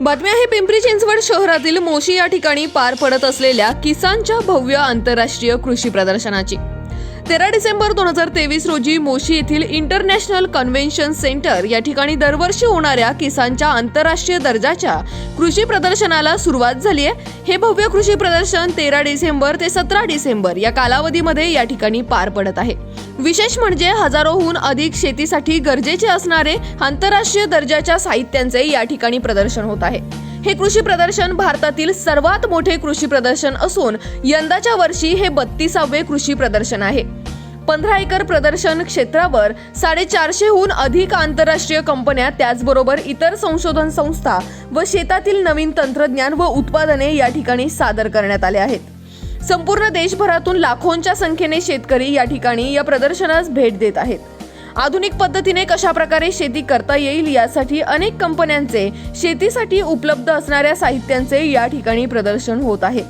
बातमी आहे पिंपरी चिंचवड शहरातील मोशी या ठिकाणी पार पडत असलेल्या किसानच्या भव्य आंतरराष्ट्रीय कृषी प्रदर्शनाची. तेरा डिसेंबर दोन हजार तेवीस रोजी मोशी येथील इंटरनॅशनल कन्व्हेन्शन सेंटर या ठिकाणी दरवर्षी होणाऱ्या किसानच्या आंतरराष्ट्रीय दर्जाच्या कृषी प्रदर्शनाला सुरुवात झाली आहे. हे भव्य कृषी प्रदर्शन तेरा डिसेंबर ते सतरा डिसेंबर या कालावधीमध्ये या ठिकाणी पार पडत आहे. विशेष म्हणजे हजारोहून अधिक शेतीसाठी गरजेचे असणारे आंतरराष्ट्रीय दर्जाच्या साहित्यांचे या ठिकाणी प्रदर्शन होत आहे. हे कृषी प्रदर्शन भारतातील सर्वात मोठे कृषी प्रदर्शन असून यंदाच्या वर्षी हे बत्तीसावे कृषी प्रदर्शन आहे. पंधरा एकर प्रदर्शन क्षेत्रावर साडेचारशेहून अधिक आंतरराष्ट्रीय कंपन्या त्याचबरोबर इतर संशोधन संस्था व शेतातील नवीन तंत्रज्ञान व उत्पादने या ठिकाणी सादर करण्यात आले आहेत. संपूर्ण देशभरातून लाखोंच्या संख्येने शेतकरी या ठिकाणी या प्रदर्शनास भेट देत आहेत. आधुनिक पद्धतीने कशा प्रकारे शेती करता येईल यासाठी अनेक कंपन्यांचे शेतीसाठी उपलब्ध असणाऱ्या साहित्यांचे या ठिकाणी प्रदर्शन होत आहे.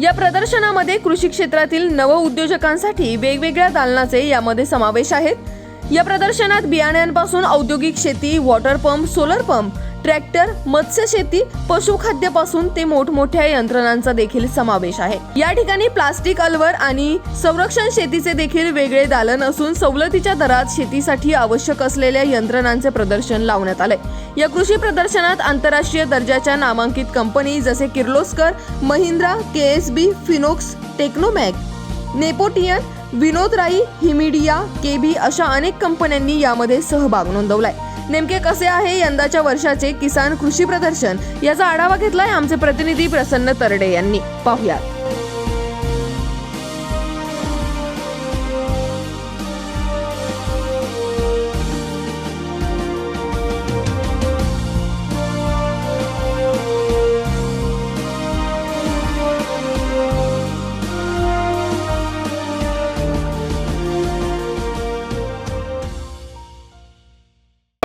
या प्रदर्शनामध्ये कृषी क्षेत्रातील नव उद्योजकांसाठी वेगवेगळ्या दालनाचे यामध्ये समावेश आहेत. या प्रदर्शनात बियाण्यांपासून औद्योगिक शेती water pump solar pump tractor मत्स्य शेती पशुखाद्यापासून ते मोठमोठ्या यंत्रणांचा देखील समावेश आहे. या ठिकाणी प्लास्टिक अलवर आणि संरक्षण शेतीचे देखील वेगळे दालन असून सवलतीच्या दरात शेतीसाठी आवश्यक असलेल्या यंत्रणांचे प्रदर्शन लावण्यात आले या कृषी प्रदर्शनात आंतरराष्ट्रीय दर्जाच्या नामांकित कंपनी जसे Kirloskar Mahindra K S B फिनोक्स टेक्नोमॅक नेपोटियन विनोद राई हिमिडिया केबी अशा अनेक कंपन्यांनी यामध्ये सहभाग नोंदवलाय. नेमके कसे आहे यंदाच्या वर्षाचे किसान कृषी प्रदर्शन? याचा आढावा घेतलाय आमचे प्रतिनिधी प्रसन्न तरडे यांनी. पाहुयात.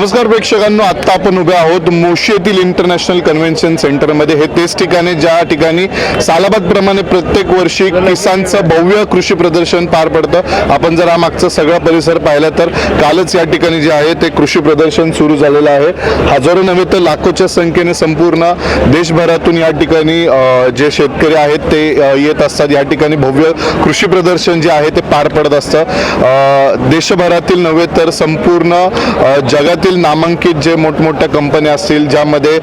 नमस्कार प्रेक्षकांनो. आत्ता आपण उभे आहोत मोशी येथील इंटरनॅशनल कन्व्हेन्शन सेंटरमध्ये. हे तेच ठिकाणी ज्या ठिकाणी सालाबादप्रमाणे प्रत्येक वर्षी किसानचं भव्य कृषी प्रदर्शन पार पडतं. आपण जर हा मागचा सगळा परिसर पाहिला तर कालच या ठिकाणी जे आहे ते कृषी प्रदर्शन सुरू झालेलं आहे. हजारो नव्हे तर लाखोच्या संख्येने संपूर्ण देशभरातून या ठिकाणी जे शेतकरी आहेत ते येत असतात. या ठिकाणी भव्य कृषी प्रदर्शन जे आहे ते पार पडत असतं. देशभरातील नव्हे तर संपूर्ण जगातील नामांकित जे मोठमोठ्या कंपन्या असतील ज्यामध्ये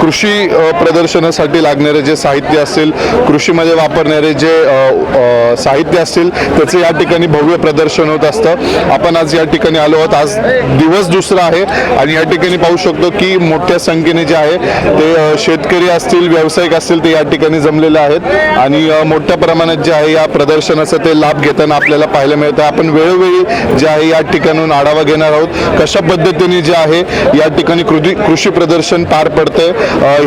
कृषी प्रदर्शनासाठी लागणारे जे साहित्य असतील कृषीमध्ये वापरणारे जे साहित्य असतील त्याचे या ठिकाणी भव्य प्रदर्शन होत असतं. आपण आज या ठिकाणी आलो आहोत. आज दिवस दुसरा आहे आणि या ठिकाणी पाहू शकतो की मोठ्या संख्येने जे आहे ते शेतकरी असतील व्यावसायिक असतील ते या ठिकाणी जमलेले आहेत. आणि मोठ्या प्रमाणात जे आहे या प्रदर्शनाचा ते लाभ घेताना आपल्याला पाहायला मिळतं आपण वेळोवेळी जे आहे या ठिकाणून आढावा घेणार आहोत. कशा पद्धतीने जे आहे. या ठिकाणी कृषी कृषी प्रदर्शन पार पडतंय.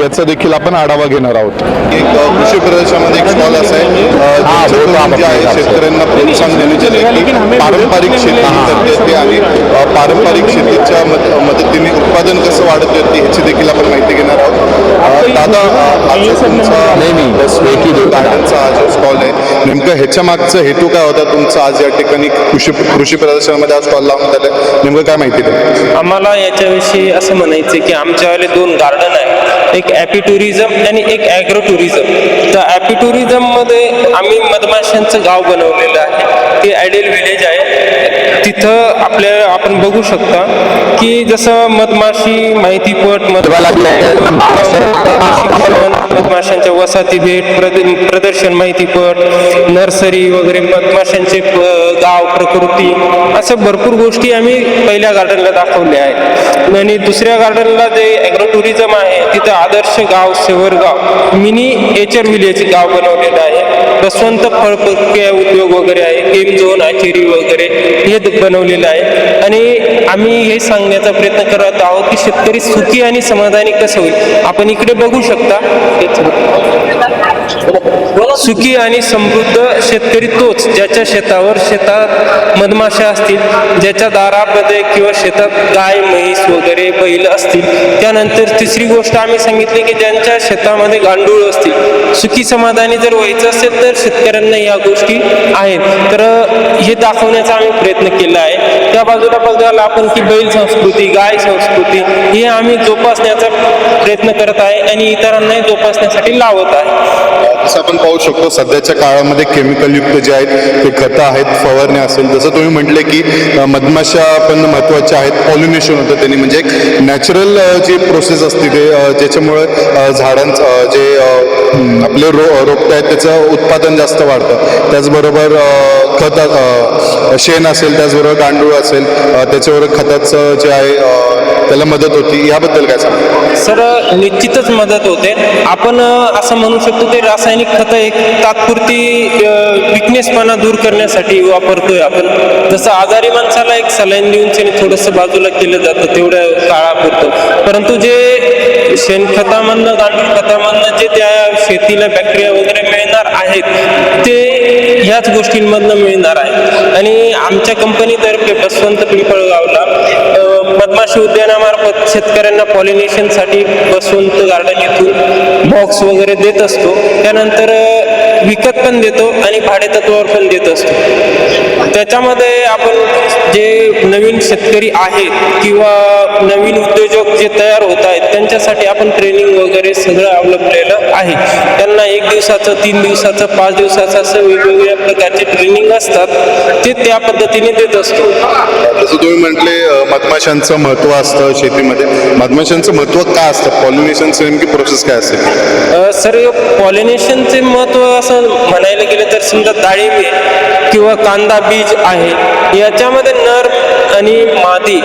याचा देखील आपण आढावा घेणार आहोत. एक कृषी प्रदर्शनामध्ये एक स्टॉल असा आहे. अ, ज्याच्यातून जे आहे शेतकऱ्यांना प्रोत्साहन देण्याचे पारंपरिक शेती करता येते आणि पारंपरिक शेतीच्या मद- मदतीने उत्पादन कसं वाढत येते ह्याची देखील आपण माहिती घेणार आहोत. दादा तुमचा स्वेकी दुकानांचा हा जो स्टॉल आहे. नेमकं ह्याच्या मागचा हेतू काय होता? तुमचा आज या ठिकाणी कृषी कृषी प्रदर्शनामध्ये आज स्टॉल लावून झालं नेमकं काय माहिती द्या आम्हाला याच्याविषयी असं म्हणायचं की आमच्यावाले दोन गार्डन आहे. एक ॲपी टुरिझम आणि एक ॲग्रो टुरिझम तर ॲपी टुरिझममध्ये आम्ही मधमाशांचं गाव बनवलेलं आहे. ते आयडियल विलेज आहे. तिथं आपल्या आपण बघू शकता की जसं मधमाशी माहितीपट मधमाशांच्या वसाहती भेट प्रद- प्रदर्शन माहितीपट नर्सरी वगैरे मधमाशांचे प- गाव प्रकृती असं भरपूर गोष्टी आम्ही पहिल्या गार्डनला दाखवल्या आहेत. आणि दुसऱ्या गार्डनला जे ॲग्रो टुरिझम आहे तिथं आदर्श गाव सेवरगाव मिनी एचर विलेज गाव बनवलेलं आहे. बसवंत फळ प्रक्रिया उद्योग वगैरे आहे गेम झोन आचेरी वगैरे हे बनवलेलं आहे. आणि आम्ही हे सांगण्याचा प्रयत्न करत आहोत की शेतकरी सुखी आणि समाधानी कसं होईल? आपण इकडे बघू शकता. सुखी आणि समृद्ध शेतकरी तोच ज्याच्या शेतावर शेतात मधमाशा असतील ज्याच्या दारामध्ये किंवा शेतात गाय म्हैस वगैरे बैल असतील. त्यानंतर तिसरी गोष्ट आम्ही सांगितली की ज्यांच्या शेतामध्ये गांडूळ असतील. सुखी समाधानी जर व्हायचं असेल तर शेतकऱ्यांना या गोष्टी आहेत. तर हे दाखवण्याचा आम्ही प्रयत्न केला आहे. त्या बाजूला बघायला आपण की बैल संस्कृती गाय संस्कृती हे आम्ही जोपासण्याचा प्रयत्न करत आहे आणि इतरांनाही जोपासण्यासाठी लावत आहे. जसं आपण पाहू शकतो सध्याच्या काळामध्ये केमिकलयुक्त जे आहेत ते खतं आहेत फवारणी असेल जसं तुम्ही म्हटले की मधमाशा पण महत्त्वाच्या आहेत पॉल्युनेशन होतं त्यांनी म्हणजे एक नॅचरल जी प्रोसेस असते ते ज्याच्यामुळे झाडांचं जे आपले रो रोपटे आहेत त्याचं उत्पादन जास्त वाढतं. त्याचबरोबर खत शेण असेल त्याचबरोबर गांडूळ असेल त्याच्याबरोबर त्याच्यावर खताचं जे आहे त्याला मदत होती. याबद्दल काय सांग सर निश्चितच मदत होते. आपण असं म्हणू शकतो की रासायनिक खतं एक तात्पुरती विकनेसपणा दूर करण्यासाठी वापरतोय आपण. जसं आजारी माणसाला एक सलाईन देऊन त्याने थोडंसं बाजूला केलं जातं तेवढ्या काळापुरतं. परंतु जे शेणखतामधनं गांडूळ खतामधनं जे त्या शेतीला बॅक्टेरिया वगैरे मिळणार आहेत ते ह्याच गोष्टींमधनं मिळणार आहे. आणि आमच्या कंपनीतर्फे बसवंत पिंपळगावला अ, उद्यानामार्फत शेतकऱ्यांना पॉलिनेशनसाठी बसवंत गार्डन येथून बॉक्स वगैरे देत असतो. त्यानंतर विकत पण देतो आणि भाडेतत्वावर पण देत असतो. त्याच्यामध्ये आपण जे नवीन शेतकरी आहेत किंवा नवीन उद्योजक जे तयार होत आहेत त्यांच्यासाठी आपण ट्रेनिंग वगैरे सगळं अवलंबलेलं आहे. त्यांना एक दिवसाचं तीन दिवसाचं पाच दिवसाचं असं वेगवेगळ्या प्रकारचे ट्रेनिंग असतात ते त्या पद्धतीने देत असतो. जसं तुम्ही म्हटले मधमाशांचं महत्त्व असतं शेतीमध्ये. मधमाशांचं महत्त्व काय असतं? पॉल्युनेशनची नेमकी प्रोसेस काय असेल? सर पॉलिनेशनचे महत्त्व असं म्हणायला गेलं तर समजा डाळिंबे किंवा कांदा बीज आहे याच्यामध्ये नर आणि मादी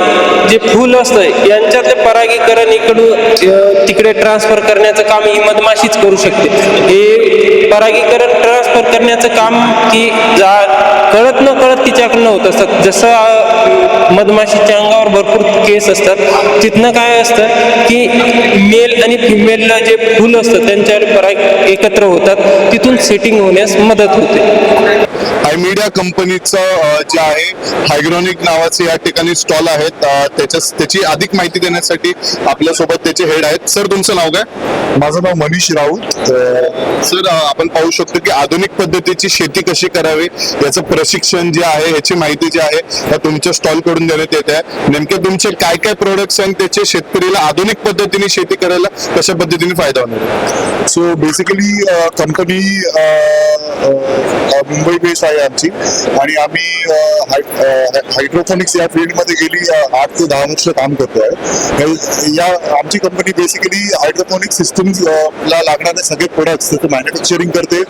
जे फूल असतं यांच्यातले परागीकरण इकडून तिकडे ट्रान्सफर करण्याचं काम ही मधमाशीच करू शकते. हे परागीकरण ट्रान्सफर करण्याचं काम की जा कळत न कळत तिच्याकडनं होत. असतात जसं मधमाशीच्या अंगावर भरपूर केस असतात तिथनं काय असतं की मेल आणि फिमेलला जे फूल असतं त्यांच्यावर पराग एकत्र होतात तिथून सेटिंग होण्यास मदत होते. हाय मीडिया कंपनीचं जे आहे हायग्रॉनिक नावाचे या ठिकाणी स्टॉल आहेत. त्याच्या त्याची अधिक माहिती देण्यासाठी आपल्यासोबत त्याचे हेड आहेत. सर तुमचं नाव काय? माझं नाव मनीष राऊत. सर आपण पाहू शकतो की आधुनिक पद्धतीची शेती कशी करावी याचं प्रशिक्षण जे आहे याची माहिती जी आहे तुमच्या स्टॉलकडून देण्यात येत आहे. नेमके तुमचे काय काय प्रोडक्ट्स आणि त्याचे शेतकरीला आधुनिक पद्धतीने शेती करायला कशा पद्धतीने फायदा होणार? So basically company Mumbai base आहे. आमची. आणि आम्ही हायड्रोफोनिक्स या फील्डमध्ये गेली आठ ते दहा वर्ष काम करतो आहे या आमची कंपनी बेसिकली हायड्रोफोनिक सिस्टम ला लागणारे सगळे प्रोडक्ट्स त्याचं मॅन्युफॅक्चरिंग करते.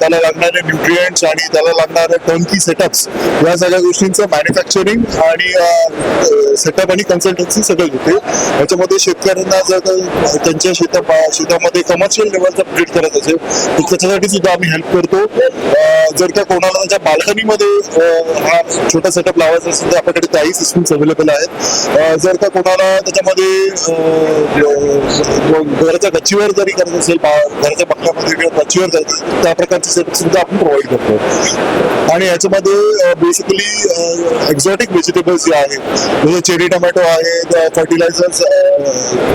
त्याला लागणारे न्यूट्रिएंट्स आणि त्याला लागणारे टर्नकी सेटअप्स या सगळ्या गोष्टींचं मॅन्युफॅक्चरिंग आणि सेटअप आणि कन्सल्टन्सी सगळं घेते. याच्यामध्ये शेतकऱ्यांना जर त्यांच्या शेता शेतामध्ये कमर्शियल लेवलचा अपडेट करत असेल तर त्याच्यासाठी सुद्धा आम्ही हेल्प करतो. जर का कोणाला त्याच्या बाल्कनीमध्ये हा छोटा सेटअप लावायचा असेल तर आपल्याकडे त्याही सिस्टम्स अवेलेबल आहेत. जर का कोणाला त्याच्यामध्ये घराच्या गच्चीवर जरी करत असेल बा- घराच्या बंगल्यामध्ये किंवा गच्चीवर जायचं असेल, त्या प्रकारचे सेटअप सुद्धा आपण प्रोव्हाइड करतो. आणि याच्यामध्ये बेसिकली एक्झॉटिक व्हेजिटेबल्स जे आहेत म्हणजे चेरी टमॅटो आहेत फर्टिलायझर्स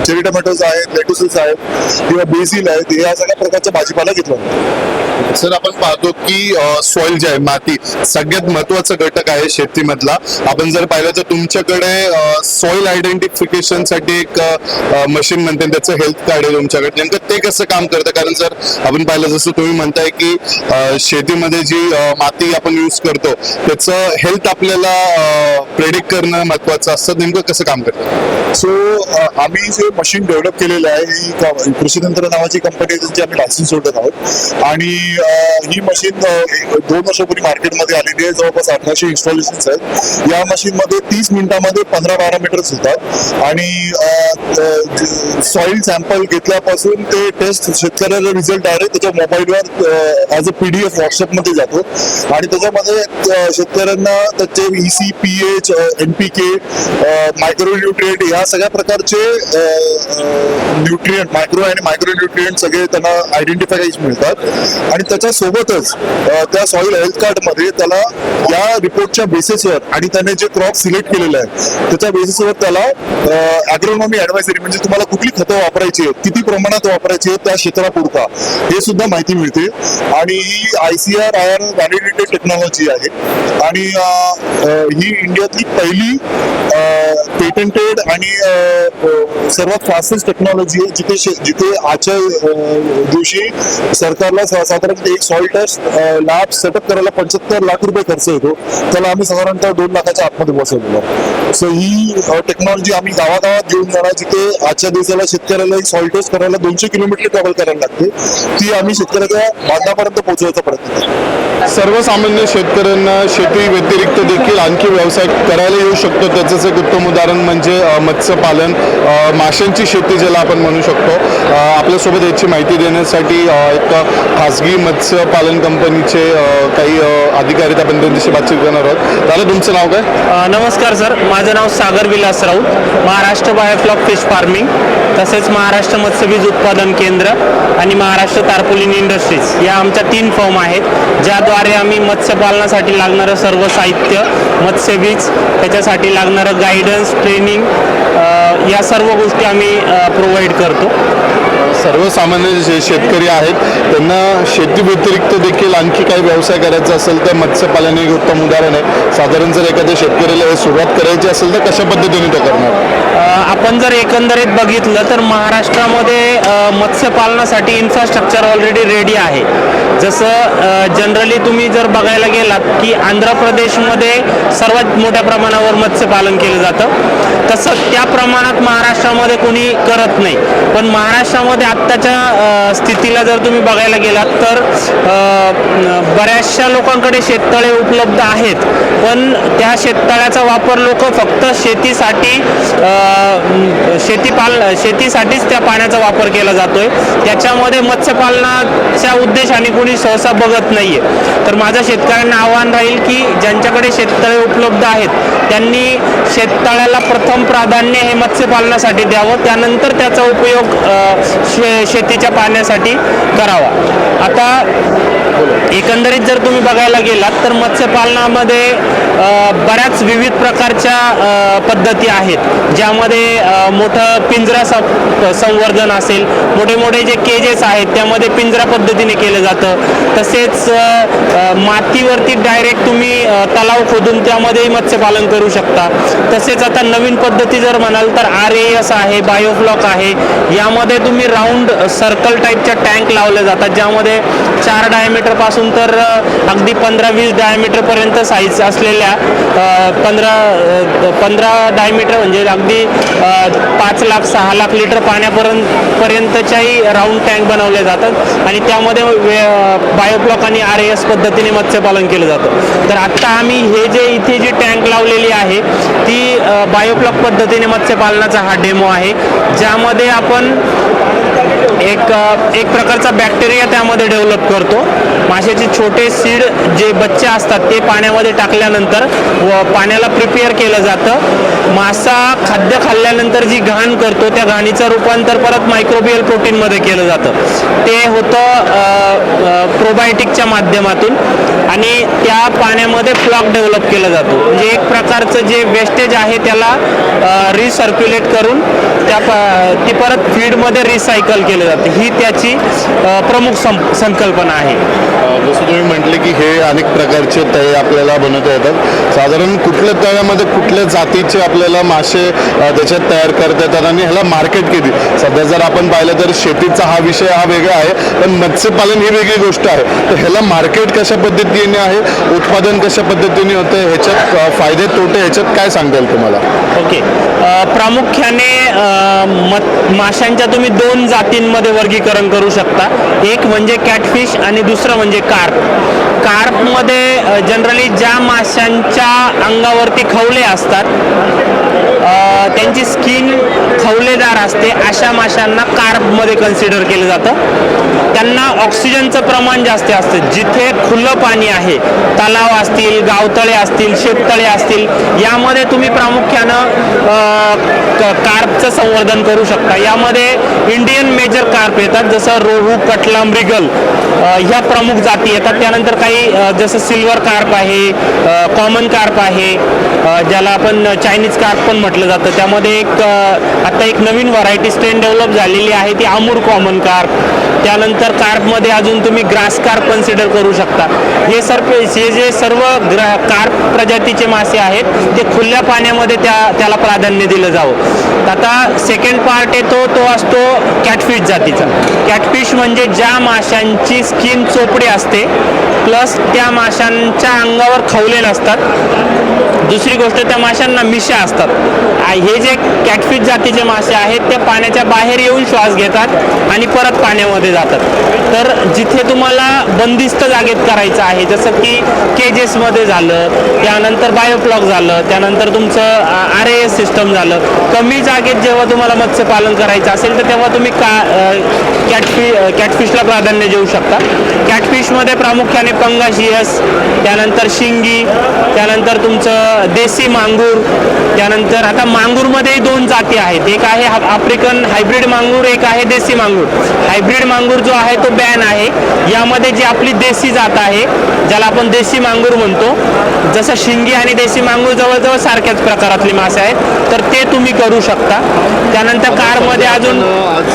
चेरी टमॅटोज आहेत लेटुसेस आहेत किंवा बेसिल आहेत या सगळ्या प्रकारचा भाजीपाला घेतला सर आपण पाहतो की सॉइल जे आहे माती. सगळ्यात महत्त्वाचा घटक आहे शेतीमधला. आपण जर पाहिलं तर तुमच्याकडे सॉइल आयडेंटिफिकेशनसाठी एक मशीन म्हणते त्याचं हेल्थ कार्ड आहे तुमच्याकडे. नेमकं ते कसं काम करतं? कारण जर आपण पाहिलं जसं तुम्ही म्हणताय की शेतीमध्ये जी माती आपण यूज करतो त्याचं हेल्थ आपल्याला प्रेडिक्ट करणं महत्वाचं असतं. नेमकं कसं काम करतं? सो आम्ही जे मशीन डेव्हलप केलेलं आहे ही कृषी तंत्र नावाची कंपनी आहे त्यांची आम्ही लायसन्स सोडत आहोत. आणि ही मशीन दोन वर्षापूर्वी मार्केटमध्ये आलेली आहे. जवळपास अठराशे इन्स्टॉलेशन्स आहेत. या मशीनमध्ये तीस मिनिटामध्ये पंधरा बारा मीटर्स होतात आणि सॉइल सॅम्पल घेतल्यापासून ते टेस्ट शेतकऱ्याला रिझल्ट डायरेक्ट त्याच्या मोबाईलवर as a P D F व्हॉट्सअपमध्ये जातो. आणि त्याच्यामध्ये शेतकऱ्यांना त्याचे E C P H N P K micro nutrient या सगळ्या प्रकारचे न्यूट्रिएंट मायक्रो आणि मायक्रो न्यूट्रिएंट सगळे त्यांना आयडेंटिफाय मिळतात. आणि त्याच्यासोबतच त्या सॉइल हेल्थ कार्डमध्ये त्याला या रिपोर्टच्या बेसिसवर आणि त्याने जे क्रॉप सिलेक्ट केलेलं आहे त्याच्या बेसिसवर त्याला अॅग्रोनॉमी ऍडवायझरी म्हणजे तुम्हाला कुठली खतं वापरायची आहेत किती प्रमाणात वापरायची आहेत त्या क्षेत्रापुरता हे सुद्धा माहिती मिळते. आणि ही I C R I R validated technology आहे. आणि ही इंडियातली पहिली पेटंटेड आणि सर्वात फास्टेस्ट टेक्नॉलॉजी आहे जिथे जिथे आजच्या दिवशी सरकारला साधारण एक सॉल्टर्स लॅब सेटअप करायला पंच्याहत्तर लाख रुपये खर्च येतो त्याला आम्ही साधारणतः दोन लाखाच्या आतमध्ये बसवलेलो सो ही टेक्नॉलॉजी आम्ही गावागावात घेऊन जाणार जिथे आजच्या दिवसाला शेतकऱ्याला एक सॉइल टेस्ट करायला दोनशे किलोमीटर ट्रॅव्हल करायला लागते ती आम्ही शेतकऱ्याच्या बांधापर्यंत पोहोचवायचा प्रयत्न करतो. सर्वसामान्य शेतकऱ्यांना शेती व्यतिरिक्त देखील आणखी व्यवसाय करायला येऊ शकतो. त्याचंच एक उत्तम उदाहरण म्हणजे मत्स्यपालन. माशांची शेती ज्याला आपण म्हणू शकतो. आपल्यासोबत याची माहिती देण्यासाठी एक खासगी मत्स्यपालन कंपनीचे काही काही अधिकारी आपण त्यांच्याशी बातचीत करणार आहोत. दादा तुमचं नाव काय? नमस्कार सर. माझं नाव Sagar Vilas Raut. Maharashtra biofloc fish farming तसेच महाराष्ट्र मत्स्यबीज उत्पादन केंद्र आणि महाराष्ट्र तारपोलिन इंडस्ट्रीज या आमच्या तीन फॉर्म आहेत ज्याद्वारे आम्ही मत्स्यपालनासाठी लागणारं सर्व साहित्य मत्स्यबीज त्याच्यासाठी लागणारं गायडन्स ट्रेनिंग या सर्व गोष्टी आम्ही प्रोव्हाइड करतो. सर्वसामान्य जे शेतकरी आहेत त्यांना शेती व्यतिरिक्त देखील आणखी काही व्यवसाय करायचा असेल तर मत्स्यपालन हे एक उत्तम उदाहरण आहे. साधारण जर एखाद्या शेतकऱ्याला सुरुवात करायची असेल तर कशा पद्धतीने तो करणार? आपण जर एकंदरीत बघितलं तर महाराष्ट्रामध्ये मत्स्यपालनासाठी इन्फ्रास्ट्रक्चर ऑलरेडी रेडी आहे. जसं जनरली तुम्ही जर बघायला गेलात की आंध्र प्रदेशमध्ये सर्वात मोठ्या प्रमाणावर मत्स्यपालन केलं जातं. तसं त्या प्रमाणात महाराष्ट्रामध्ये कोणी करत नाही. पण महाराष्ट्रामध्ये आत्ताच्या स्थितीला जर तुम्ही बघायला गेलात तर बऱ्याचशा लोकांकडे शेततळे उपलब्ध आहेत. पण त्या शेततळ्याचा वापर लोक फक्त शेतीसाठी शेतीपाल शेतीसाठीच त्या पाण्याचा वापर केला जातोय. त्याच्यामध्ये मत्स्यपालनाच्या उद्देशाने कोणी सहसा बघत नाहीये. तर माझं शेतकऱ्यांना आव्हान राहील की ज्यांच्याकडे शेततळे उपलब्ध आहेत त्यांनी शेततळ्याला प्रथम प्राधान्य हे मत्स्यपालनासाठी द्यावं. त्यानंतर त्याचा उपयोग शे शेतीच्या पाण्यासाठी करावा. आता एकंदरीत जर तुम्ही बघायला गेलात तर मत्स्यपालनामध्ये बऱ्याच विविध प्रकारच्या पद्धती आहेत ज्यामध्ये मोठं पिंजरा स संवर्धन असेल मोठे मोठे जे केजेस आहेत त्यामध्ये पिंजरा पद्धतीने केलं जातं. तसेच मातीवरती डायरेक्ट तुम्ही तलाव खोदून त्यामध्येही मत्स्यपालन करू शकता. तसेच आता नवीन पद्धती जर म्हणाल तर आर ए एस आहे बायोफ्लॉक आहे. यामध्ये तुम्ही राऊंड सर्कल टाईपच्या टँक लावले जातात ज्यामध्ये चार डायमीटरपासून तर अगदी पंधरा वीस डायमीटरपर्यंत साईज असलेल्या अ, पंधरा पंधरा पंधरा डायमीटर म्हणजे अगदी पाच लाख सहा लाख लिटर पाण्यापर्यंत पर्यंतच्याही राऊंड टँक बनवले जातात. आणि त्यामध्ये बायोब्लॉक आणि आर एस पद्धतीने मत्स्यपालन केलं जातं. तर आत्ता आम्ही हे जे इथे जी टँक लावलेली आहे ती बायोब्लॉक पद्धतीने मत्स्यपालनाचा हा डेमो आहे. ज्यामध्ये आपण एक एक प्रकारचा बॅक्टेरिया त्यामध्ये डेव्हलप करतो. माशाचे छोटे सीड जे बच्चे असतात ते पाण्यामध्ये टाकल्यानंतर व पाण्याला प्रिपेअर केलं जातं. मासा खाद्य खाल्ल्यानंतर जी घाण करतो त्या घाणीचं रूपांतर परत मायक्रोबियल प्रोटीनमध्ये केलं जातं. ते होतं प्रोबायोटिकच्या माध्यमातून आणि त्या पाण्यामध्ये फ्लॉक डेव्हलप केला जातो. म्हणजे एक प्रकारचं जे वेस्टेज आहे त्याला रिसर्क्युलेट करून त्या ती परत फीडमध्ये रिसायकल केलं जातं. ही त्याची प्रमुख संकल्पना आहे. जसं तुम्ही म्हटले की हे अनेक प्रकारचे तळे आपल्याला बनवता येतात. साधारण कुठल्या तळ्यामध्ये कुठल्या जातीचे आपल्याला मासे त्याच्यात तयार करता येतात आणि ह्याला मार्केट किती? सध्या जर आपण पाहिलं तर शेतीचा हा विषय हा वेगळा आहे पण मत्स्यपालन ही वेगळी गोष्ट आहे. तर ह्याला मार्केट कशा पद्धतीने आहे? उत्पादन कशा पद्धतीने होतं ह्याच्यात फायदे तोटे ह्याच्यात काय सांगता येईल तुम्हाला? ओके. प्रामुख्याने माशांच्या तुम्ही दोन जातींमध्ये वर्गीकरण करू शकता. एक म्हणजे कॅटफिश आणि दुसरं म्हणजे कार्प कार्पमध्ये जनरली ज्या माशांच्या अंगावरती खवले असतात त्यांची स्किन खवलेदार असते अशा माशांना कार्पमध्ये कन्सिडर केलं जातं. त्यांना ऑक्सिजनचं प्रमाण जास्त असतं. जिथे खुलं पाणी आहे तलाव असतील गावतळे असतील शेततळे असतील यामध्ये तुम्ही प्रामुख्यानं क- कार्पचं संवर्धन करू शकता. यामध्ये इंडियन मेजर कार्प येतात जसं रोहू कटला मृगल ह्या प्रमुख जाती येतात. त्यानंतर काही जसं सिल्वर कार्प आहे कॉमन कार्प आहे ज्याला आपण चायनीज कार्प पण म्हटलं जातं. त्यामध्ये एक आता एक नवीन व्हरायटी स्ट्रेन डेव्हलप झालेली आहे ती अमूर कॉमन कार त्यानंतर कार्पमध्ये अजून तुम्ही ग्रास कार्प कन्सिडर करू शकता. हे सर्प हे जे सर्व ग्रा कार्प प्रजातीचे मासे आहेत ते खुल्या पाण्यामध्ये त्या त्याला प्राधान्य दिलं जावं. आता सेकंड पार्ट येतो तो असतो कॅटफिश जातीचा. कॅटफिश म्हणजे ज्या माशांची स्किन चोपडी असते प्लस त्या माशांच्या अंगावर खवले नसतात. दुसरी गोष्ट त्या माशांना मिशा असतात. हे जे कॅटफिश जातीचे मासे आहेत ते पाण्याच्या बाहेर येऊन श्वास घेतात आणि परत पाण्यामध्ये जातात. तर जिथे तुम्हाला बंदिस्त जागेत करायचं आहे जसं की केजेसमध्ये झालं त्यानंतर बायोफ्लॉक झालं त्यानंतर तुमचं आर ए एस सिस्टम झालं. कमी जागेत जेव्हा तुम्हाला मत्स्यपालन करायचं असेल तर तेव्हा तुम्ही का कॅटफि कॅटफिशला प्राधान्य देऊ शकता. कॅटफिशमध्ये प्रामुख्याने पंगाशियस त्यानंतर शिंगी त्यानंतर तुमचं देसी मांगूर त्यानंतर आता मांगूरमध्येही दोन जाती आहेत. एक आहे आफ्रिकन हायब्रिड मांगूर एक आहे देसी मांगूर. हायब्रिड मांगूर जो आहे तो बॅन आहे. यामध्ये जी आपली देसी जात आहे ज्याला आपण देसी मांगूर म्हणतो जसं शिंगी आणि देसी मांगूर जवळजवळ सारख्याच प्रकारातले मासे आहेत तर ते तुम्ही करू शकता. त्यानंतर कारमध्ये अजून आज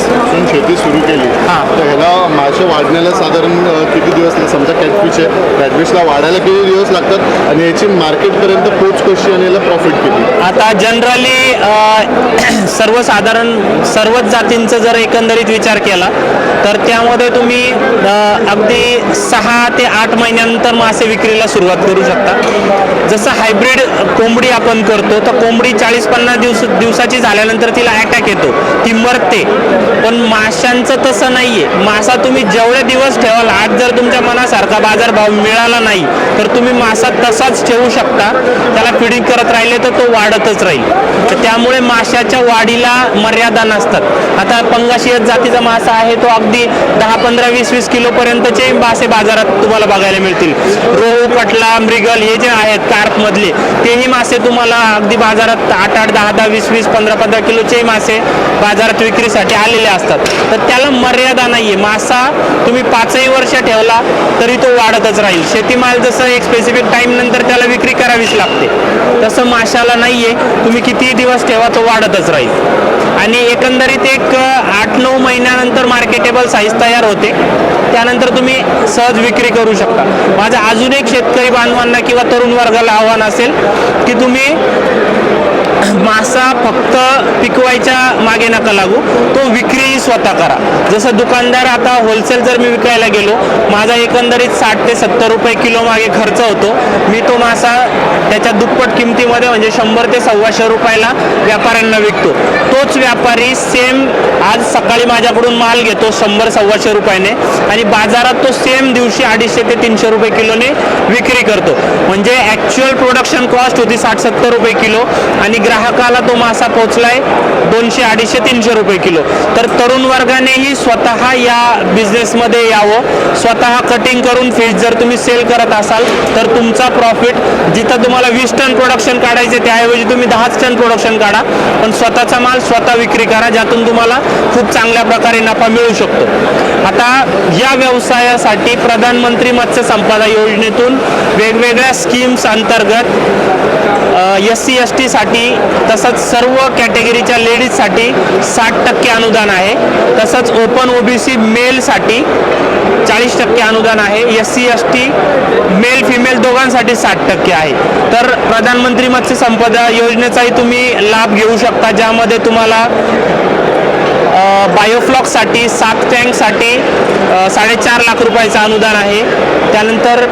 शेती सुरू केली. हां. तर ह्याला मासे वाढण्याला साधारण किती दिवस समजा कॅटफिश आहे कॅटफिशला वाढायला किती दिवस लागतात? आणि याची मार्केटपर्यंत पोच कशी आणि याला प्रॉफिट किती? आता जनरली सर्वसाधारण सर्वच जातींचा जर एकंदरीत विचार केला तर त्यामध्ये तुम्ही अगदी सहा ते आठ महिन्यानंतर मासे विक्रीला सुरुवात करू शकता. जसं हायब्रिड कोंबडी आपण करतो तर कोंबडी चाळीस पन्नास दिवस दिवसाची झाल्यानंतर तिला अटॅक येतो. ती मरते. पण माशांचं तसं नाहीये. मासा तुम्ही जेवढे दिवस ठेवाल आज जर तुमच्या मनासारखा बाजारभाव मिळाला नाही तर तुम्ही मासा तसाच ठेवू शकता. त्याला फिडिंग करत राहिले तर तो वाढतच राहील. तर त्यामुळे माशाच्या वाढीला मर्यादा नसतात. आता पंगाशियत जातीचा मासा आहे तो अगदी दहा पंधरा वीस वीस किलो पर्यंतचे मासे बाजारात तुम्हाला बघायला मिळतील. रोहू कटला मृगल हे जे आहेत कार्प मधले तेही मासे तुम्हाला अगदी बाजारात आठ आठ दहा दहा वीस वीस पंधरा पंधरा किलोचे मासे बाजारात विक्रीसाठी आलेले असतात. तर त्याला मर्यादा नाहीये. मासा तुम्ही पाचही वर्ष ठेवला तरी तो वाढतच राहील. शेतीमाल जसं एक स्पेसिफिक टाइम नंतर त्याला विक्री करावीच लागते. तसं माशाला नाहीये. तुम्ही कितीही दिवस ठेवा तो वाढतच राहील. आणि एकंदरीत एक आठ नऊ महिन्यानंतर मार्केटेबल साईज तयार होते. त्यानंतर तुम्ही सहज विक्री करू शकता. माझं अजून एक शेतकरी बांधवांना किंवा तरुण वर्गाला आव्हान असेल की तुम्ही मासा फक्त पिकवायच्या मागे नका लागू. तो विक्री स्वतः करा. जसं दुकानदार आता होलसेल जर मी विकायला गेलो माझा एकंदरीत साठ ते सत्तर रुपये किलो मागे खर्च होतो. मी तो मासा त्याच्या दुप्पट किमतीमध्ये म्हणजे शंभर ते सव्वाशे रुपयाला व्यापाऱ्यांना विकतो. तोच व्यापार सेम आज सकाळी माझ्याकडून माल घेतो शंभर सव्वाशे रुपयाने. आणि बाजारात तो सेम दिवशी अडीचशे ते तीनशे रुपये किलोने विक्री करतो. म्हणजे ॲक्च्युअल प्रोडक्शन कॉस्ट होती साठ सत्तर रुपये किलो आणि ग्राहकाला तो मासा पोचलाय दोनशे अडीचशे तीनशे रुपये किलो. तर तरुण वर्गानेही स्वतः या बिझनेसमध्ये यावं. स्वतः कटिंग करून फिश जर तुम्ही सेल करत असाल तर तुमचा प्रॉफिट जिथं तुम्हाला वीस टन प्रोडक्शन काढायचे त्याऐवजी तुम्ही दहाच टन प्रोडक्शन काढा. पण स्वतःचा माल स्वतः विक्री करा ज्यातून तुम्हाला खूप चांगल्या प्रकारे नफा मिळू शकतो. आता या व्यवसायासाठी प्रधानमंत्री मत्स्य संपदा योजनेतून वेगवेगळ्या स्कीम्स अंतर्गत एस सी एस टीसाठी तसंच सर्व कॅटेगरीच्या लेडीजसाठी साठ टक्के अनुदान आहे. तसंच ओपन ओबीसी मेलसाठी चाळीस टक्के अनुदान आहे. S C S T male female दोघांसाठी साठ टक्के आहे. तर प्रधानमंत्री मत्स्य संपदा योजनेचाही तुम्ही लाभ घेऊ शकता ज्यामध्ये तुम्हाला बायोफ्लॉकसाठी सात टँकसाठी साडेचार लाख रुपयाचं अनुदान आहे. त्यानंतर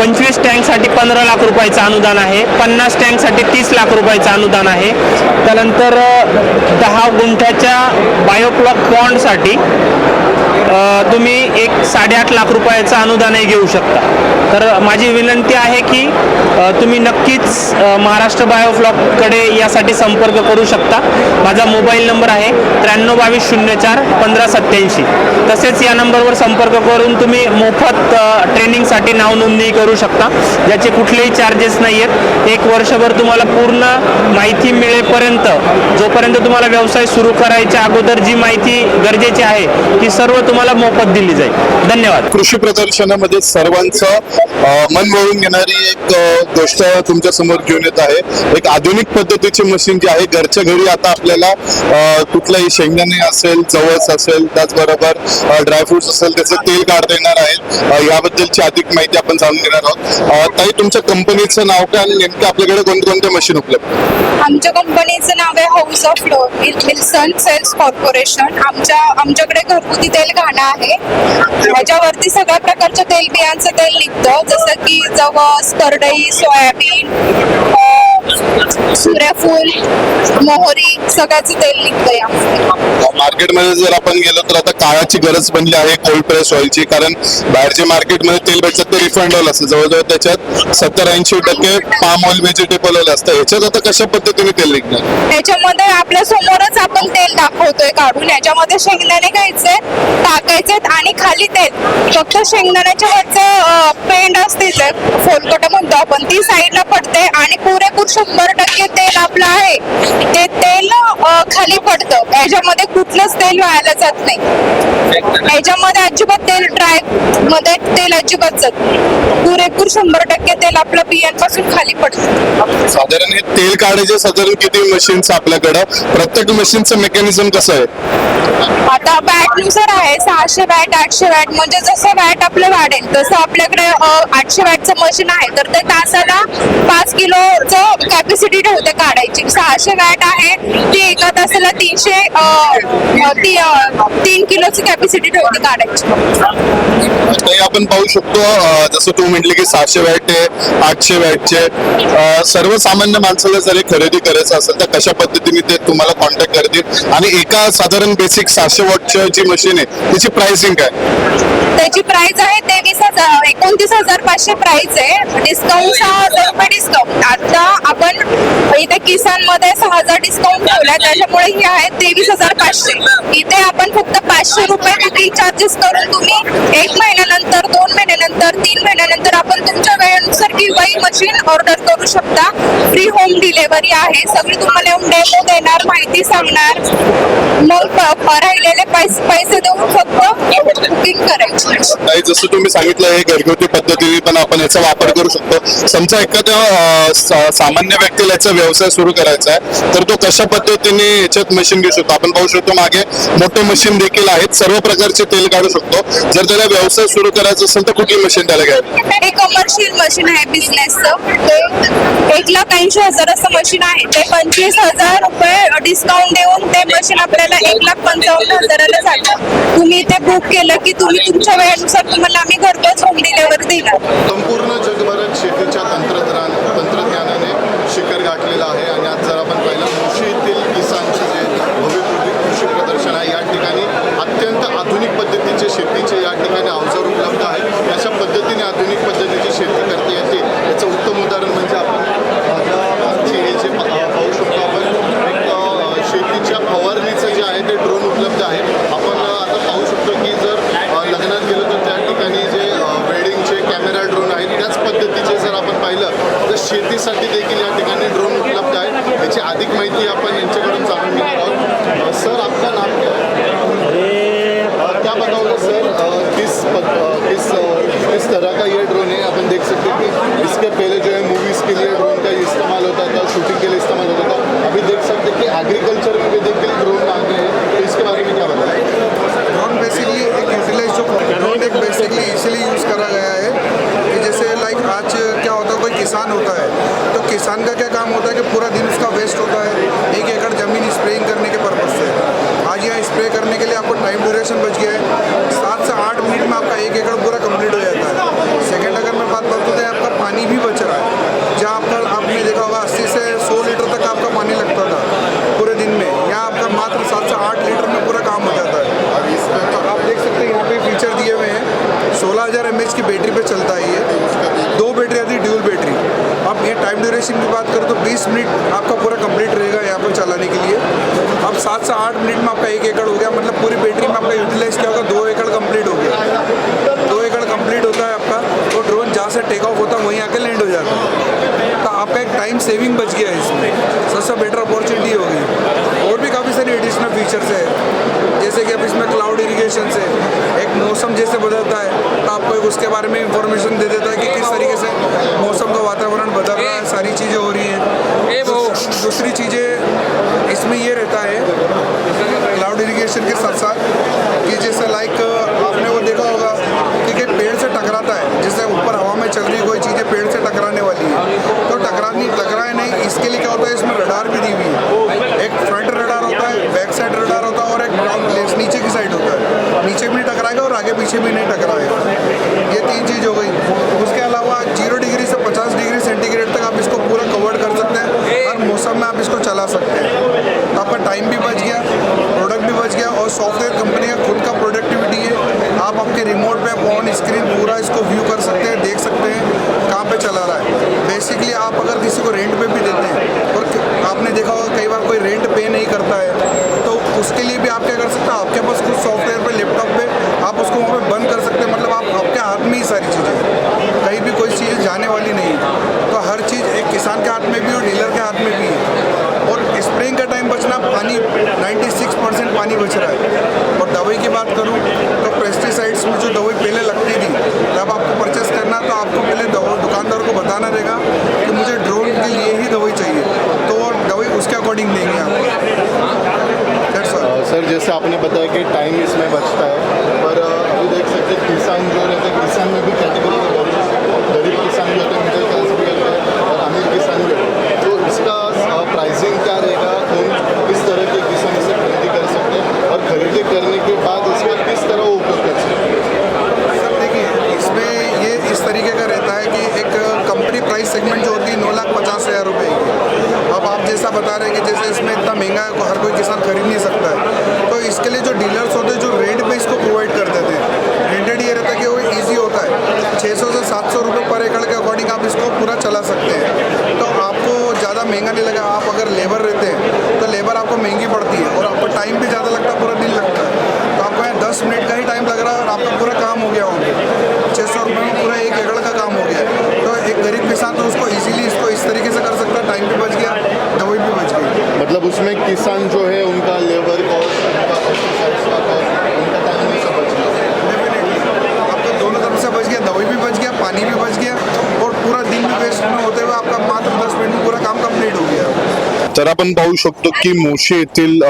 पंचवीस टँकसाठी पंधरा लाख रुपयाचं अनुदान आहे. पन्नास टँकसाठी तीस लाख रुपयाचं अनुदान आहे. त्यानंतर दहा गुंठ्याच्या बायोफ्लॉक पॉन्डसाठी तुम्ही एक साडेआठ लाख रुपयाचं अनुदानही घेऊ शकता. तर माझी विनंती आहे की तुम्ही नक्कीच महाराष्ट्र बायोफ्लॉककडे यासाठी संपर्क करू शकता. माझा मोबाईल नंबर आहे त्र्याण्णव बावीस शून्य चार पंधरा सत्याऐंशी तसेच या नंबरवर संपर्क करून तुम्ही मोफत ट्रेनिंगसाठी नाव नोंदणी करू शकता. ज्याचे कुठलेही चार्जेस नाही आहेत एक वर्षभर तुम्हाला पूर्ण माहिती मिळेपर्यंत जोपर्यंत तुम्हाला व्यवसाय सुरू करायच्या अगोदर जी माहिती गरजेची आहे ती सर्व तुम्हाला मोफत दिली जाईल. धन्यवाद. कृषी प्रदर्शनामध्ये सर्वांचं मन वळून घेणारी एक गोष्ट तुमच्यासमोर घेऊन येत आहे. एक आधुनिक पद्धतीची मशीन जी आहे घरच्या घरी आता आपल्याला कुठलाही शेंगदाणे असेल जवस असेल त्याचबरोबर ड्रायफ्रुट्स असेल त्याचं तेल काढता येणार आहे. याबद्दलची अधिक माहिती आपण जाणून घेणार आहोत. ताई तुमच्या कंपनीचं नाव काय आणि नेमकं आपल्याकडे कोणते मशीन उपलब्ध? आमच्या कंपनीचं नाव आहे house of floor Wilson sales corporation आमच्या आमच्याकडे घरगुती तेल घाणं आहे. ह्याच्यावरती सगळ्या प्रकारच्या तेल बियांचं तेल निघतं. जसं की जवस करडई सोयाबीन सूर्यफूल मोहरी सगळ्याचं तेल निघतं यामध्ये मार्केटमध्ये जर आपण गेलो तर आता काळाची गरज बनली आहे कोल्ड प्रेस ऑइलची कारण बाहेरचे मार्केटमध्ये तेल भेटतात ते रिफंड ऑइल असतं. जवळजवळ त्याच्यात सत्तर ऐंशी टक्के पाम ऑइल व्हेजिटेबल ऑइल असतं. ह्याच्यात आता कशा पद्धतीने तेल निघणार? याच्यामध्ये आपल्या समोरच आपण तेल दाखवतोय काढून. याच्यामध्ये शेंगदाणे घ्यायचे टाकायचे आणि खाली तेल. फक्त शेंगदाण्याच्या वरचं पेंड असते फोलकट म्हणतो आपण ती साईडला पडते आणि पुरेपूर शंभर टक्के तेल आपलं आहे. ते तेल अं, खाली पडतं. याच्यामध्ये कुठलंच तेल व्हायला जात नाही. याच्यामध्ये अजिबात तेल ड्रायमध्ये तेल अजिबात जात नाही. पुरेपूर शंभर टक्के तेल आपलं बियांपासून खाली पडतं. साधारण हे तेल काढायचे साधारण किती मशीन्स आपल्याकडं? प्रत्येक मशीनचं मेकॅनिझम कसं आहे? आता वॅटनुसार आहे. सहाशे वॅट आठशे वॅट म्हणजे जसं वॅट आपलं वाढेल तसं आपल्याकडे अं, आठशे वॅटचं मशीन आहे. तर ते तासाला पाच किलोचं कॅपॅसिटी ठेवते काढायची. सहाशे वॅट आहे ती एका तासाला तीनशे तीन किलोची कॅपॅसिटी ठेवते काढायची. काही आपण पाहू शकतो जसं तू म्हटले की सहाशे वॅट आहे आठशे वॅटचे सर्वसामान्य माणसाला जर हे खरेदी करायचं असेल तर कशा पद्धतीने ते तुम्हाला कॉन्टॅक्ट करतील? आणि एका साधारण बेसिक सहाशे वॉटची जी मशीन आहे त्याची प्राइसिंग काय? त्याची प्राइस आहे तेवीस हजार एकोणतीस हजार पाचशे प्राइस आहे. डिस्काउंट सहा हजार रुपये डिस्काउंट आता आपण इथे किसानमध्ये सहा हजार डिस्काउंट ठेवलाय त्याच्यामुळे ही आहे तेवीस हजार पाचशे. इथे आपण फक्त पाचशे रुपये बुकिंग चार्जेस करून तुम्ही एक महिन्यानंतर दोन महिन्यानंतर तीन महिन्यानंतर आपण तुमच्या वेळेनुसार किंवाही मशीन ऑर्डर करू शकता. फ्री होम डिलेवरी आहे. सगळी तुम्हाला येऊन डेमो देणार माहिती सांगणार. मग प- राहिलेले पैसे पैसे देऊन फक्त बुकिंग करायची. काही जसं तुम्ही सांगितलं हे घरगुती पद्धतीने पण आपण याचा वापर करू शकतो. समजा एखाद्या सामान्य व्यक्तीला याचा व्यवसाय सुरू करायचा आहे तर तो कशा पद्धतीने याच्यात मशीन घेऊ शकतो? आपण पाहू शकतो मागे मोठे मशीन देखील आहेत सर्व प्रकारचे तेल काढू शकतो. जर त्याला व्यवसाय सुरू करायचा असेल तर कुठली मशीन त्याला घ्यावी? हे कमर्शियल मशीन आहे बिझनेसचं एक लाख ऐंशी हजाराचं मशीन आहे. ते पंचवीस हजार रुपये डिस्काउंट देऊन ते मशीन आपल्याला एक लाख पंचावन्न हजाराला जातं. तुम्ही ते बुक केलं की तुम्ही तुमच्या वेळेनुसार आम्ही घरपोच होम संपूर्ण जगभरात शेतीच्या तंत्रज्ञान तंत्रज्ञानाने शिखर गाठलेलं आहे. आणि आज जर आपण पाहिलं कृषी येथील किसानचे जे भव्य कृषी प्रदर्शन आहे या ठिकाणी अत्यंत आधुनिक पद्धतीचे शेतीचे या ठिकाणी अवजार उपलब्ध आहे अशा पद्धतीने से आठ मिनट में आपका एक एकड़ हो गया मतलब पूरी बैटरी में आपका यूटिलाइज क्या होगा, दो एकड़ कंप्लीट हो गया। दो एकड़ कंप्लीट होता है आपका तो ड्रोन जहाँ से टेक ऑफ़ होता है, वहीं आके लैंड हो जाता है। तो आपका एक टाइम सेविंग बच गया है इसमें। सबसे बेटर अपॉर्चुनिटी हो गई। और भी काफ़ी सारी एडिशनल फीचर्स है। जैसे कि अब इसमें क्लाउड इरिगेशन से। एक मौसम जैसे बदलता है तो आपको एक उसके बारे में इंफॉर्मेशन दे देता है कि किस तरीके से मौसम का वातावरण बदल रहा है सारी चीज़ें हो रही हैं। दूस- दूसरी चीज़ें इसमें ये रहता है क्लाउड इरीगेशन के साथ साथ कि जैसे लाइक आपने वो देखा होगा कि है पेड़ से टकराता है जैसे ऊपर हवा में चल रही कोई चीज़ें पेड़ से टकराने वाली है तो टकरानी टकराए नहीं इसके लिए क्या होता है इसमें रडार भी दी हुई है एक फ्रंट रडार होता है बैक साइड रडार होता है और एक ग्राउंड प्लेस नीचे की साइड होता है नीचे भी नहीं टकराएगा और आगे पीछे भी नहीं टकराएगा ये तीन चीज़ हो गई उसके अलावा ज़ीरो डिग्री से पचास डिग्री सेंटीग्रेड तक आप इसको पूरा कवर कर सकते हैं हर मौसम में आप इसको चला सकते हैं तो आपका टाइम भी बच गया प्रोडक्ट भी बच गया और सॉफ्टवेयर कंपनी का खुद का प्रोडक्टिविटी है आप आपके रिमोट पे ऑन स्क्रीन इसको व्यू कर सकते हैं, देख सकते हैं कहाँ पे चला रहा है। बेसिकली आप अगर किसी को रेंट पे भी देते हैं, और आपने देखा होगा कई बार कोई रेंट पे नहीं करता है तो उसके लिए भी आप क्या कर सकते हैं, आपके पास कुछ सॉफ्टवेयर पे लैपटॉप पे, आप उसको वहाँ पर बंद कर सकते हैं। मतलब आप आपके हाथ में ही सारी चीज़ें कहीं भी कोई चीज़ जाने वाली नहीं है। तो हर चीज़ एक किसान के हाथ में भी और डीलर के हाथ में भी है। और स्प्रेइंग का टाइम बचना पानी 96 परसेंट पानी बच रहा है। और दवाई की बात करूँ तो पेस्टिसाइड्स में जो दवाई पहले लगती थी जब आपको परचेस करना तो आपको पहले दवा दुकानदार को बताना रहेगा कि मुझे ड्रोन के लिए ही दवाई चाहिए। तो दवाई उसके अकॉर्डिंग देंगे आप। सर सर, जैसे आपने बताया कि टाइम इसमें बचता है, पर अभी देख सकते किसान जो रहते हैं किसान में भी कैटेगरी गरीब किसान भी होते हैं मिडिल क्लास भी होते हैं और अमीर किसान भी होते हैं तो इसका प्राइसिंग क्या रहेगा कौन किस तरह के किसान इसे खरीदी कर सकते हैं और खरीदी करने के बाद इसका किस तरह वो उपयोग कर सकते हैं सर देखिए इसमें ये इस तरीके का रहता है कि एक कंपनी प्राइस सेगमेंट जो होती है नौ लाख पचास हज़ार रुपये की अब आप जैसा बता रहे हैं कि जैसे इसमें इतना महँगा है हर कोई किसान खरीद नहीं सकता है। तो इसके लिए जो डीलर्स होते हैं, जो रेट पे इसको प्रोवाइड करते थे रेंटेड ये रहता है कि वो ईजी होता है। 600 से 700 रुपये पर एकड़ के अकॉर्डिंग आप इसको पूरा चला सकते हैं। da que sümek तर आपण पाहू शकतो की मोशी येथील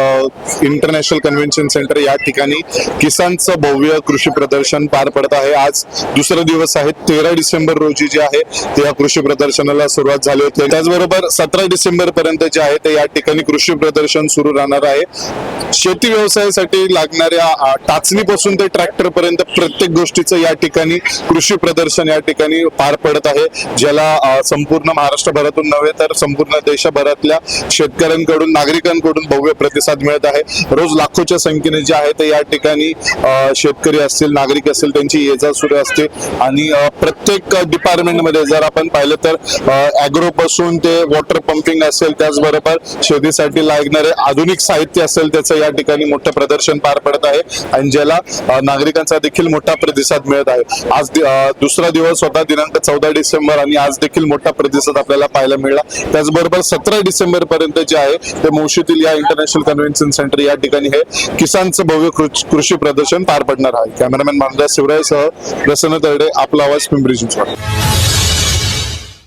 इंटरनॅशनल कन्व्हेन्शन सेंटर या ठिकाणी किसानचं भव्य कृषी प्रदर्शन पार पडत आहे. आज दुसरा दिवस आहे तेरा डिसेंबर रोजी जे आहे ते या कृषी प्रदर्शनाला सुरुवात झाली होती. त्याचबरोबर सतरा डिसेंबर पर्यंत जे आहे ते या ठिकाणी कृषी प्रदर्शन सुरू राहणार आहे. शेती व्यवसायासाठी लागणाऱ्या टाचणीपासून ते ट्रॅक्टर पर्यंत प्रत्येक गोष्टीचं या ठिकाणी कृषी प्रदर्शन या ठिकाणी पार पडत आहे. ज्याला संपूर्ण महाराष्ट्रभरातून नव्हे तर संपूर्ण देशभरातल्या शेतकऱ्यांकडून नागरिकांकडून भव्य प्रतिसाद मिळत आहे. रोज लाखोच्या संख्येने जे आहे ते या ठिकाणी शेतकरी असतील नागरिक असतील त्यांची ये जा सुरू असते. आणि प्रत्येक डिपार्टमेंटमध्ये जर आपण पाहिलं तर अॅग्रो पासून ते वॉटर पंपिंग असेल त्याचबरोबर शेतीसाठी लागणारे आधुनिक साहित्य असेल त्याचं या ठिकाणी मोठं प्रदर्शन पार पडत आहे. आणि ज्याला नागरिकांचा देखील मोठा प्रतिसाद मिळत आहे. आज दुसरा दिवस होता दिनांक चौदा डिसेंबर आणि आज देखील मोठा प्रतिसाद आपल्याला पाहायला मिळाला. त्याचबरोबर सतरा डिसेंबर पर्यंत जे आहे ते मोशीतील या इंटरनॅशनल कन्व्हेन्शन सेंटर या ठिकाणी हे किसानचं भव्य कृषी प्रदर्शन पार पडणार आहे. कॅमेरामॅन मानदास शिवरायसह प्रसन्न तरडे आपला आवाज पिंपरी चिंचवड.